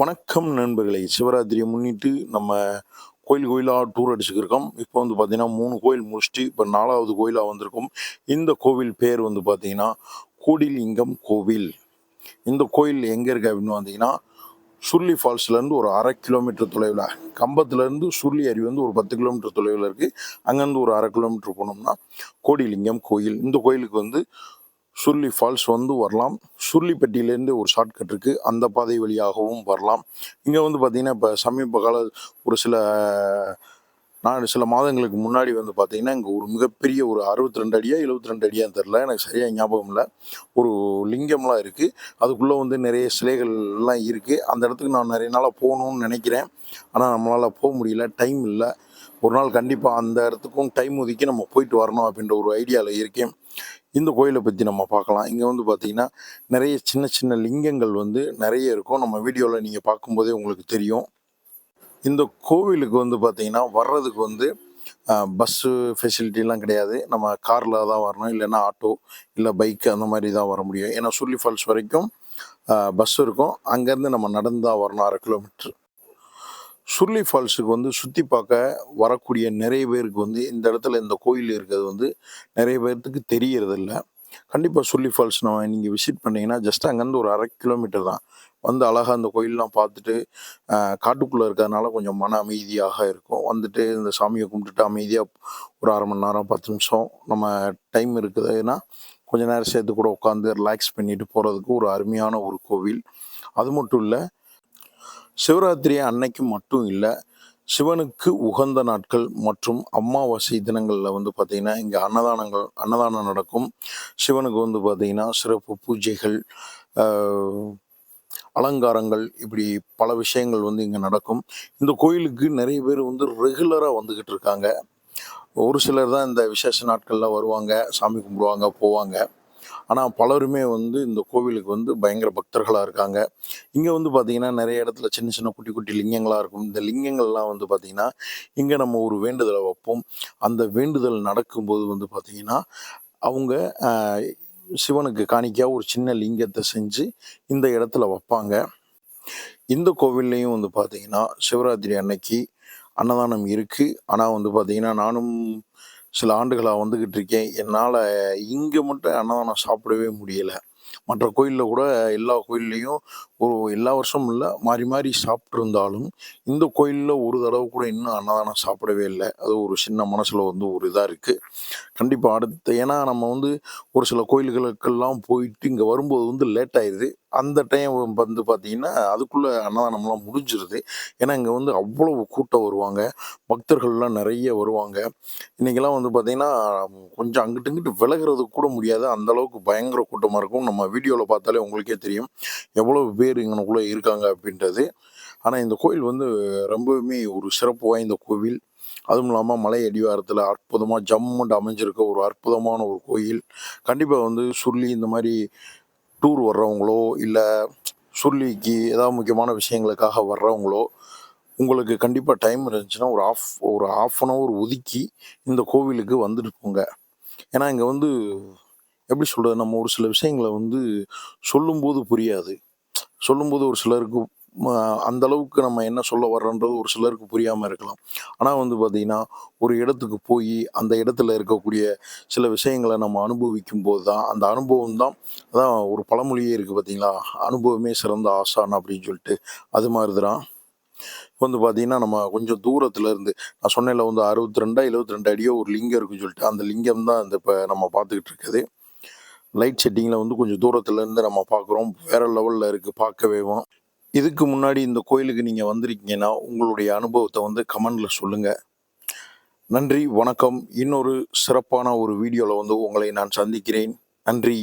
வணக்கம் நண்பர்களே. சிவராத்திரியை முன்னிட்டு நம்ம கோயில் கோயிலாக டூர் அடிச்சுக்கிருக்கோம். இப்போ வந்து பார்த்தீங்கன்னா மூணு கோயில் முடிச்சுட்டு இப்போ நாலாவது கோயிலாக வந்திருக்கோம். இந்த கோவில் பேர் வந்து பார்த்தீங்கன்னா கோடிலிங்கம் கோவில். இந்த கோயில் எங்கே இருக்கு அப்படின்னு வந்தீங்கன்னா சுருளி ஃபால்ஸ்லேருந்து ஒரு அரை கிலோமீட்டர் தொலைவில் கம்பத்துலேருந்து சுருளி அருவி வந்து ஒரு பத்து கிலோமீட்டர் தொலைவில் இருக்குது அங்கேருந்து ஒரு அரை கிலோமீட்டர் போனோம்னா கோடிலிங்கம் கோயில். இந்த கோயிலுக்கு வந்து சுருளி ஃபால்ஸ் வந்து வரலாம். சுருளிப்பட்டியிலேருந்து ஒரு ஷார்ட்கட் இருக்குது அந்த பாதை வழியாகவும் வரலாம். இங்கே வந்து பார்த்திங்கன்னா இப்போ சமீப கால ஒரு சில நான் சில மாதங்களுக்கு முன்னாடி வந்து பார்த்திங்கன்னா இங்கே ஒரு மிகப்பெரிய ஒரு அறுபத்தி ரெண்டு அடியா எழுபத்தி ரெண்டு அடியான்னு தெரில எனக்கு சரியாக ஞாபகம் இல்லை. ஒரு லிங்கம்லாம் இருக்குது அதுக்குள்ளே வந்து நிறைய சிலைகள்லாம் இருக்குது அந்த இடத்துக்கு நான் நிறைய நாளாக போகணும்னு நினைக்கிறேன். ஆனால் நம்மளால் போக முடியல. டைம் இல்லை. ஒரு நாள் கண்டிப்பாக அந்த இடத்துக்கும் டைம் ஒதுக்கி நம்ம போயிட்டு வரணும் அப்படின்ற ஒரு ஐடியாவில் இருக்கேன். இந்த கோயிலை பற்றி நம்ம பார்க்கலாம். இங்கே வந்து பார்த்திங்கன்னா நிறைய சின்ன சின்ன லிங்கங்கள் வந்து நிறைய இருக்கும். நம்ம வீடியோவில் நீங்கள் பார்க்கும்போதே உங்களுக்கு தெரியும். இந்த கோவிலுக்கு வந்து பார்த்திங்கன்னா வர்றதுக்கு வந்து பஸ்ஸு ஃபெசிலிட்டிலாம் கிடையாது. நம்ம காரில் தான் வரணும். இல்லைன்னா ஆட்டோ இல்லை பைக்கு அந்த மாதிரி தான் வர முடியும். ஏன்னா சுள்ளி ஃபால்ஸ் வரைக்கும் பஸ் இருக்கும். அங்கேருந்து நம்ம நடந்து தான் வரணும் அரை கிலோமீட்ரு சுருளி ஃபால்ஸுக்கு வந்து சுற்றி பார்க்க வரக்கூடிய நிறைய பேருக்கு வந்து இந்த இடத்துல இந்த கோயில் இருக்கிறது வந்து நிறைய பேர்த்துக்கு தெரியறதில்ல. கண்டிப்பாக சுருளி ஃபால்ஸ் நம்ம நீங்கள் விசிட் பண்ணிங்கன்னா ஜஸ்ட் அங்கேருந்து ஒரு அரை கிலோமீட்டர் தான். வந்து அழகாக அந்த கோயிலெலாம் பார்த்துட்டு காட்டுக்குள்ளே இருக்கிறதுனால கொஞ்சம் மன அமைதியாக இருக்கும். வந்துட்டு இந்த சாமியை கும்பிட்டுட்டு அமைதியாக ஒரு அரை மணி நேரம் பத்து நிமிஷம் நம்ம டைம் இருக்குதுன்னா கொஞ்சம் நேரம் சேர்த்து கூட உட்காந்து ரிலாக்ஸ் பண்ணிட்டு போகிறதுக்கு ஒரு அருமையான ஒரு கோவில். அது மட்டும் இல்லை சிவராத்திரி அன்னைக்கு மட்டும் இல்லை சிவனுக்கு உகந்த நாட்கள் மற்றும் அமாவாசை தினங்களில் வந்து பார்த்திங்கன்னா இங்கே அன்னதானங்கள் அன்னதானம் நடக்கும். சிவனுக்கு வந்து பார்த்திங்கன்னா சிறப்பு பூஜைகள் அலங்காரங்கள் இப்படி பல விஷயங்கள் வந்து இங்கே நடக்கும். இந்த கோயிலுக்கு நிறைய பேர் வந்து ரெகுலராக வந்துக்கிட்டு இருக்காங்க. ஒரு சிலர் தான் இந்த விசேஷ நாட்களில் வருவாங்க சாமி கும்பிடுவாங்க போவாங்க. ஆனால் பலருமே வந்து இந்த கோவிலுக்கு வந்து பயங்கர பக்தர்களாக இருக்காங்க. இங்கே வந்து பார்த்திங்கன்னா நிறைய இடத்துல சின்ன சின்ன குட்டி குட்டி லிங்கங்களாக இருக்கும். இந்த லிங்கங்கள்லாம் வந்து பார்த்திங்கன்னா இங்கே நம்ம ஒரு வேண்டுதலை வைப்போம். அந்த வேண்டுதல் நடக்கும்போது வந்து பார்த்திங்கன்னா அவங்க சிவனுக்கு காணிக்கையாக ஒரு சின்ன லிங்கத்தை செஞ்சு இந்த இடத்துல வைப்பாங்க. இந்த கோவில்லையும் வந்து பார்த்தீங்கன்னா சிவராத்திரி அன்னைக்கு அன்னதானம் இருக்குது ஆனால் வந்து பார்த்தீங்கன்னா நானும் சில ஆண்டுகளாக வந்துக்கிட்டு இருக்கேன். என்னால் இங்கே மட்டும் அன்னதானம் சாப்பிடவே முடியலை. மற்ற கோயிலில் கூட எல்லா கோயில்லையும் ஒரு எல்லா வருஷமும் இல்லை மாறி மாறி சாப்பிட்ருந்தாலும் இந்த கோயிலில் ஒரு தடவை கூட இன்னும் அன்னதானம் சாப்பிடவே இல்லை. அது ஒரு சின்ன மனசில் வந்து ஒரு இதாக இருக்குது கண்டிப்பாக அடுத்து ஏன்னா நம்ம வந்து ஒரு சில கோயில்களுக்கெல்லாம் போயிட்டு இங்கே வரும்போது வந்து லேட் ஆயிடுது அந்த டைம் வந்து பார்த்தீங்கன்னா அதுக்குள்ளே அன்னதானம்லாம் முடிஞ்சிருது. ஏன்னா இங்கே வந்து அவ்வளவு கூட்டம் வருவாங்க. பக்தர்கள்லாம் நிறைய வருவாங்க. இன்றைக்கெல்லாம் வந்து பார்த்திங்கன்னா கொஞ்சம் அங்கிட்டு இங்கிட்டு விலகிறதுக்கு கூட முடியாது. அந்தளவுக்கு பயங்கர கூட்டமாக இருக்கும். நம்ம வீடியோவில் பார்த்தாலே உங்களுக்கே தெரியும். எவ்வளோ பேர் இங்கனக்குள்ளே இருக்காங்க அப்படின்றது. ஆனால் இந்த கோயில் வந்து ரொம்பவுமே ஒரு சிறப்பு வாய்ந்த கோவில். அதுவும் இல்லாமல் மலை அடிவாரத்தில் அற்புதமாக ஜம்முண்டு அமைஞ்சிருக்க ஒரு அற்புதமான ஒரு கோயில். கண்டிப்பாக வந்து சுருளி இந்த மாதிரி டூர் வர்றவங்களோ இல்லை சுருளிக்கு ஏதாவது முக்கியமான விஷயங்களுக்காக வர்றவங்களோ உங்களுக்கு கண்டிப்பாக டைம் இருந்துச்சுன்னா ஒரு ஆஃப் ஒரு ஆஃப் அன் ஹவர் ஒதுக்கி இந்த கோவிலுக்கு வந்துட்டு போங்க. ஏன்னா இங்கே வந்து எப்படி சொல்கிறது நம்ம ஒரு சில விஷயங்களை வந்து சொல்லும்போது புரியாது. சொல்லும்போது ஒரு சிலருக்கு அந்த அளவுக்கு நம்ம என்ன சொல்ல வர்றோன்றது ஒரு சிலருக்கு புரியாமல் இருக்கலாம். ஆனால் வந்து பார்த்திங்கன்னா ஒரு இடத்துக்கு போய் அந்த இடத்துல இருக்கக்கூடிய சில விஷயங்களை நம்ம அனுபவிக்கும் போது தான் அந்த அனுபவம் தான் அதான் ஒரு பழமொழியே இருக்குது பார்த்தீங்களா அனுபவமே சிறந்த ஆசான் அப்படின்னு சொல்லிட்டு அது மாதிரி தான் வந்து பார்த்தீங்கன்னா நம்ம கொஞ்சம் தூரத்தில் இருந்து நான் சொன்னேன்ல வந்து அறுபத்தி ரெண்டா எழுபத்தி ரெண்டு அடியோ ஒரு லிங்கம் இருக்குன்னு சொல்லிட்டு அந்த லிங்கம் தான் இந்த இப்போ நம்ம பார்த்துக்கிட்டு இருக்குது. லைட் செட்டிங்கில் வந்து கொஞ்சம் தூரத்தில் இருந்து நம்ம பார்க்குறோம் வேற லெவலில் இருக்குது பார்க்கவேவும் இதுக்கு முன்னாடி இந்த கோயிலுக்கு நீங்கள் வந்திருக்கீங்கன்னா உங்களுடைய அனுபவத்தை வந்து கமெண்டில் சொல்லுங்கள் நன்றி வணக்கம். இன்னொரு சிறப்பான ஒரு வீடியோவில் வந்து உங்களை நான் சந்திக்கிறேன். நன்றி.